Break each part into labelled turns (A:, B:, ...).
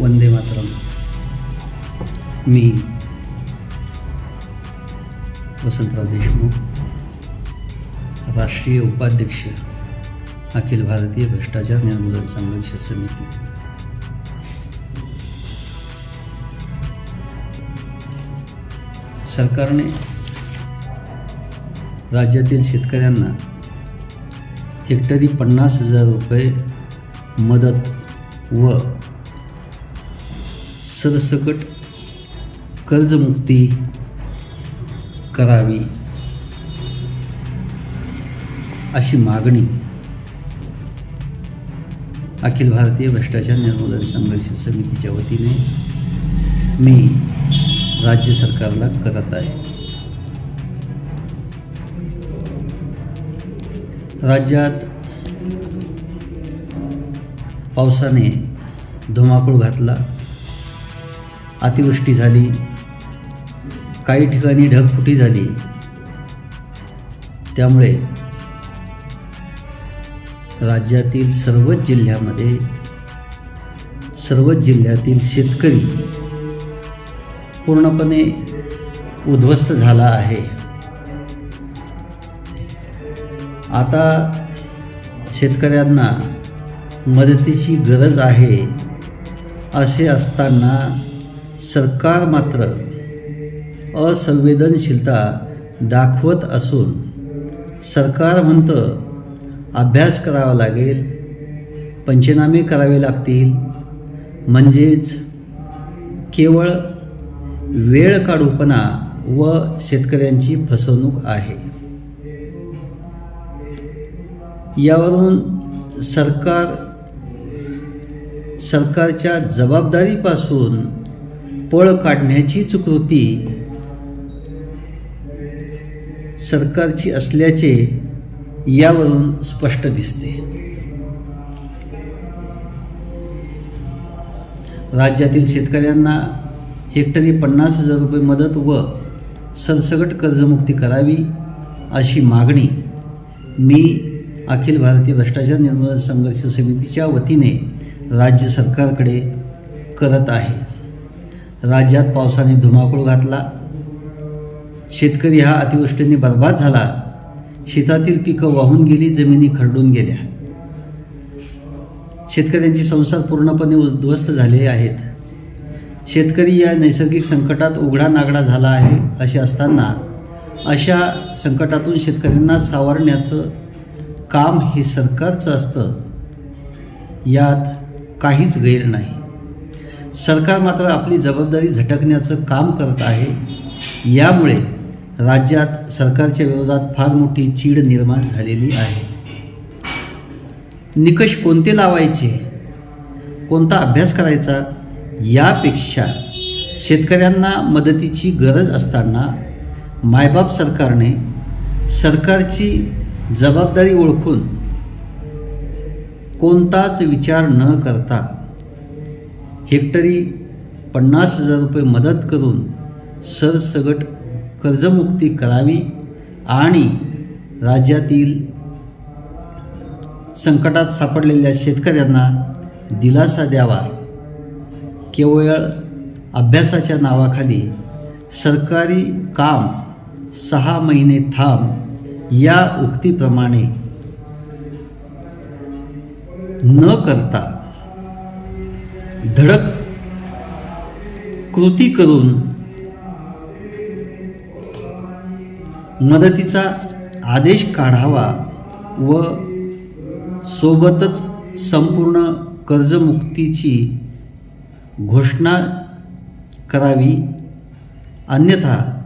A: वंदे मातरम. मी वसंतराव देशमुख राष्ट्रीय उपाध्यक्ष अखिल भारतीय भ्रष्टाचार निर्मूलन संघर्ष समिती. सरकारने राज्यातील शेतकऱ्यांना हेक्टरी पन्नास हजार रुपये मदत व सरसकट कर्जमुक्ती करावी अशी मागणी अखिल भारतीय भ्रष्टाचार निर्मूलन संघर्ष समितीच्या वतीने मी राज्य सरकारला करत आहे. राज्यात पावसाने धुमाकूळ घातला. अतिवृष्टी झाली. काही ठिकाणी ढगफुटी झाली. त्यामुळे राज्यातील सर्वच जिल्ह्यामध्ये सर्वच जिल्ह्यातील शेतकरी पूर्णपणे उद्ध्वस्त झाला आहे. आता शेतकऱ्यांना मदतीची गरज आहे असे असताना सरकार मात्र असंवेदनशीलता दाखवत असून सरकार म्हणतं अभ्यास करावा लागेल पंचनामे करावे लागतील. म्हणजेच केवळ वेळ काढूपणा व शेतकऱ्यांची फसवणूक आहे. यावरून सरकार सरकारच्या जबाबदारीपासून पळ काढण्याचीच कृती सरकारची असल्याचे यावरून स्पष्ट दिसते. राज्यातील शेतकऱ्यांना हेक्टरी पन्नास हजार रुपये मदत व सरसकट कर्जमुक्ती करावी अशी मागणी मी अखिल भारतीय भ्रष्टाचार निर्मूलन संघर्ष समितीच्या वतीने राज्य सरकारकडे करत आहे. राज्यात पावसाने धुमाकूळ घातला. शेतकरी हा अतिवृष्टीने बर्बाद झाला. शेतातील पिकं वाहून गेली जमिनी खरडून गेल्या. शेतकऱ्यांचे संसार पूर्णपणे उद्ध्वस्त झाले आहेत. शेतकरी या नैसर्गिक संकटात उघडा नागडा झाला आहे असे असताना अशा संकटातून शेतकऱ्यांना सावरण्याचं काम हे सरकारचं असतं. यात काहीच गैर नाही. सरकार मात्र आपली जबाबदारी झटकण्याचं काम करत आहे. यामुळे राज्यात सरकारच्या विरोधात फार मोठी चीड निर्माण झालेली आहे. निकष कोणते लावायचे? कोणता अभ्यास करायचा? यापेक्षा शेतकऱ्यांना मदतीची गरज असताना मायबाप सरकारने सरकारची जबाबदारी ओळखून कोणताच विचार न करता हेक्टरी पन्नास हजार रुपये मदत करून सरसगट कर्जमुक्ती करावी आणि राज्यातील संकटात सापडलेल्या शेतकऱ्यांना दिलासा द्यावा. केवळ अभ्यासाच्या नावाखाली सरकारी काम सहा महिने थांब या उक्तीप्रमाणे न करता धडक कृती करून मदतीचा आदेश काढावा व सोबतच संपूर्ण कर्जमुक्तीची घोषणा करावी. अन्यथा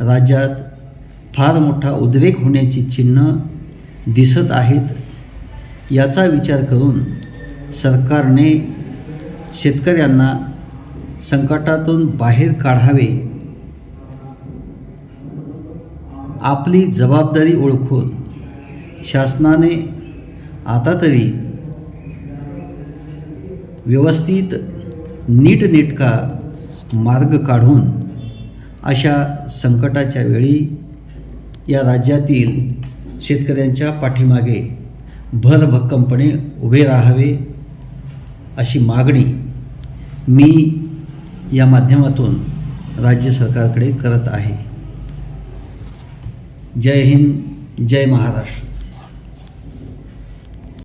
A: राज्यात फार मोठा उद्रेक होण्याची चिन्ह दिसत आहेत याचा विचार करून सरकारने शेतकऱ्यांना संकटातून बाहेर काढावे. आपली जबाबदारी ओळखून शासनाने आता तरी व्यवस्थित नीटनेटका मार्ग काढून अशा संकटाच्या वेळी या राज्यातील शेतकऱ्यांच्या पाठीमागे भरभक्कमपणे उभे राहावे अशी मागणी मी या माध्यमातून राज्य सरकारकडे करत आहे. जय हिंद जय महाराष्ट्र.